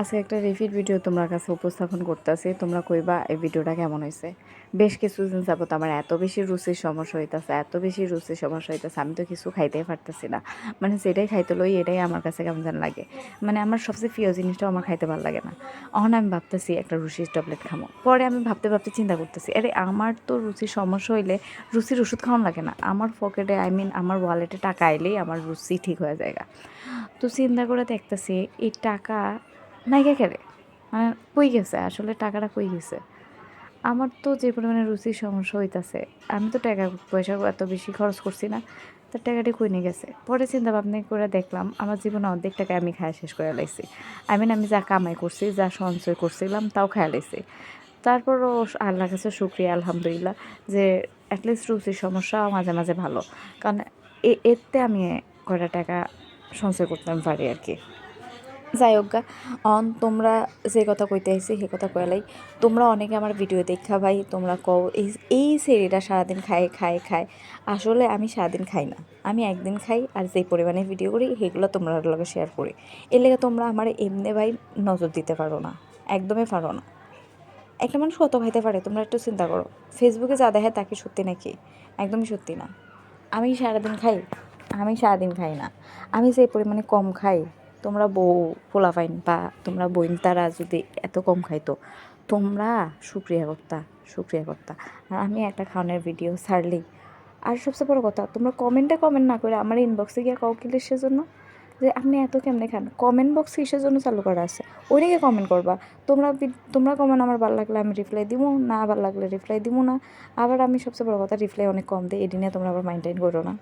আজকে একটা repeat video তোমার কাছে উপস্থাপন করতেছি। তোমরা কইবা, এই ভিডিওটা কেমন হয়েছে বেশ কিছুদিন যাবত আমার এত বেশি রুচির সমস্যা হইতাছে, এত বেশি রুচির সমস্যা হইতেছে, আমি তো কিছু খাইতেই পারতেছি না। মানে যেটাই খাইতে লই, এটাই আমার কাছে কেমন যেন লাগে। মানে আমার সবচেয়ে প্রিয় জিনিসটাও আমার খাইতে ভালো লাগে না। অহন আমি ভাবতেছি একটা রুচির ট্যাবলেট খামো। পরে আমি ভাবতে ভাবতে চিন্তা করতেছি, আরে, আমার তো রুচির সমস্যা হইলে রুচির ওষুধ খাওয়ানো লাগে না। আমার পকেটে আই মিন আমার ওয়ালেটে টাকা আইলেই আমার রুচি ঠিক হয়ে যায় তো চিন্তা করে দেখতেছি, এই টাকা নাইকা খেলে মানে কই গেছে? আসলে টাকাটা কই গেছে? আমার তো যে পরিমাণে রুচির সমস্যা হইতাছে, আমি তো টাকা পয়সা এত বেশি খরচ করছি না, তার টাকাটি কই নিয়ে গেছে? পরে চিন্তা ভাবনা করে দেখলাম, আমার জীবনে অর্ধেক টাকা আমি খায় শেষ করে লাইছি। আই মিন আমি যা কামাই করছি, যা সঞ্চয় করছিলাম, তাও খাওয়া লাইছি। তারপরও আল্লাহ কাছে শুক্রিয়া, আলহামদুলিল্লাহ, যে অ্যাটলিস্ট রুচির সমস্যা মাঝে মাঝে ভালো। কারণ এতে আমি কয়টা টাকা সঞ্চয় করতে পারি আর কি। যাই হোক অন, তোমরা যে কথা কইতে আইছি সে কথা কয়ালাই তোমরা অনেকে আমার ভিডিও দেখা ভাই, তোমরা কও, এই এই সেরিটা সারাদিন খায় খায় খায়। আসলে আমি সারাদিন খাই না। আমি একদিন খাই আর যে পরিমাণে ভিডিও করি সেগুলো তোমরা লগে শেয়ার করি। এর লেগে তোমরা আমার এমনি ভাই নজর দিতে পারো না। একদমই পারো না। একটা মানুষ কত খাইতে পারে, তোমরা একটু চিন্তা করো। ফেসবুকে যা দেখে তাকে সত্যি নাকি? একদমই সত্যি না। আমি সারাদিন খাই, আমি সারাদিন খাই না। আমি যে পরিমাণে কম খাই তোমরা বউ পোলাপাইন বা তোমরা বইন তারা যদি এত কম খাইতো, তোমরা শুক্রিয়া করতা শুক্রিয়া করতা। আর আমি একটা খাওয়ানোর ভিডিও ছাড়লি আর সবচেয়ে বড় কথা, তোমরা কমেন্টে কমেন্ট না করে আমার ইনবক্সে গিয়ে কাউ কিলে সেজন্য যে আপনি এত কেমনে খান? কমেন্ট বক্স কিসের জন্য চালু করা আছে। ওই ওইটাকে কমেন্ট করবা, তোমরা তোমরা কমেন্ট আমার ভালো লাগলে আমি রিপ্লাই দিব না ভালো লাগলে রিপ্লাই দিব না। আবার আমি সবচেয়ে বড় কথা রিপ্লাই অনেক কম দিই, এদিনে তোমরা আবার মাইন্টেন করো না।